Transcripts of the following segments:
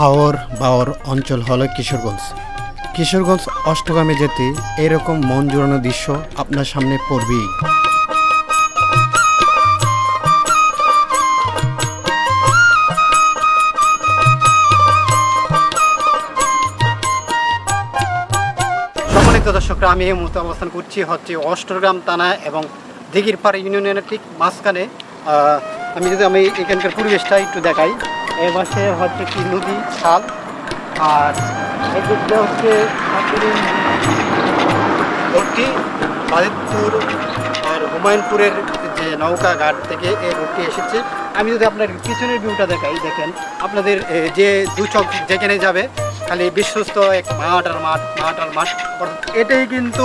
হাওর বাওর অঞ্চল হলো কিশোরগঞ্জ। কিশোরগঞ্জ অষ্টগ্রামে যেতে এরকম মন জোড়ানো দৃশ্য আপনার সামনে পড়বেই। সম্মানিত দর্শকরা, আমি এই মুহূর্তে অবস্থান করছি হচ্ছে অষ্টগ্রাম থানা এবং দিঘিরপাড় ইউনিয়নের ঠিক মাঝখানে। আমি যদি আমি এখানকার পরিবেশটা একটু দেখাই। এ হচ্ছে কি নদী, খাল, আর এদিকটা হচ্ছে রোডটি বাজিতপুর আর হুমায়ুনপুরের যে নৌকা ঘাট থেকে এই রোডটি এসেছে। আমি যদি আপনার পিছনের ভিউটা দেখাই, দেখেন, আপনাদের যে দু চক যেখানে যাবে খালি বিশ্বস্ত এক মাঠ আর মাঠ মাঠ আর মাঠ এটাই কিন্তু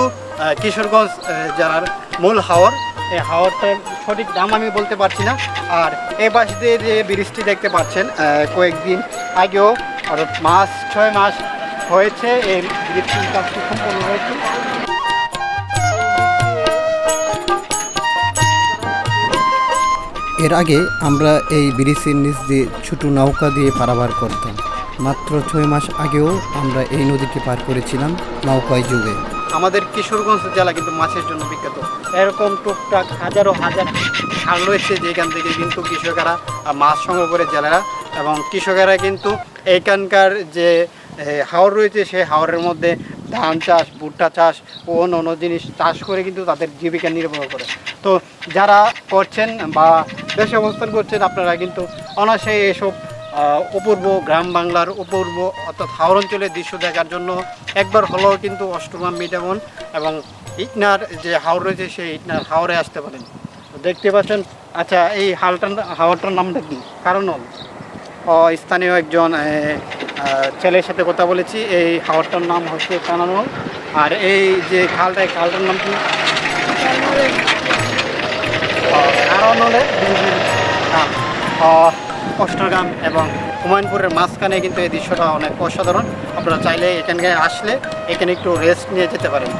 কিশোরগঞ্জ জেলার মূল হাওর। এই হাওরটার সঠিক দাম আমি বলতে পারছি না। আর এই পাশ দিয়ে যে ব্রিজটি দেখতে পাচ্ছেন কয়েকদিন আগেও অর্থাৎ মাস, ছয় মাস হয়েছে এই ব্রিজটির কাজটি সম্পন্ন হয়েছে। এর আগে আমরা এই ব্রিজের নিচ দিয়ে ছোটো নৌকা দিয়ে পারাবার করতাম। মাত্র ছয় মাস আগেও আমরা এই নদীটি পার করেছিলাম নৌকায় যুগে। আমাদের কিশোরগঞ্জ জেলা কিন্তু মাছের জন্য বিখ্যাত। এরকম টুকটাক হাজারো হাজার খাল রয়েছে যেখান থেকে কিন্তু কৃষকেরা মাছ সংগ্রহ করে জেলেরা এবং কৃষকেরা কিন্তু এইখানকার যে হাওর রয়েছে সেই হাওরের মধ্যে ধান চাষ, ভুট্টা চাষ ও অন্য জিনিস চাষ করে কিন্তু তাদের জীবিকা নির্বাহ করে। তো যারা করছেন বা দেশে অবস্থান করছেন আপনারা কিন্তু অনায়াসে এসব অপূর্ব গ্রাম বাংলার অপূর্ব অর্থাৎ হাওর অঞ্চলের দৃশ্য দেখার জন্য একবার হলেও কিন্তু অষ্টগ্রাম মিটামন এবং ইটনার যে হাওর রয়েছে সেই ইটনার হাওরে আসতে পারেন। তো দেখতে পাচ্ছেন আচ্ছা এই হালটার হাওয়ারটার নামটা কি? কারণ ও স্থানীয় একজন ছেলের সাথে কথা বলেছি এই হাওয়ারটার নাম হচ্ছে কানানল। আর এই যে খালটা এই খালটার নাম কি? কারণলের নাম আহ, অষ্টগ্রাম এবং হুমায়ুনপুরের মাঝখানে কিন্তু এই দৃশ্যটা অনেক অসাধারণ। আপনারা চাইলে এখানে আসলে এখানে একটু রেস্ট নিয়ে যেতে পারেন।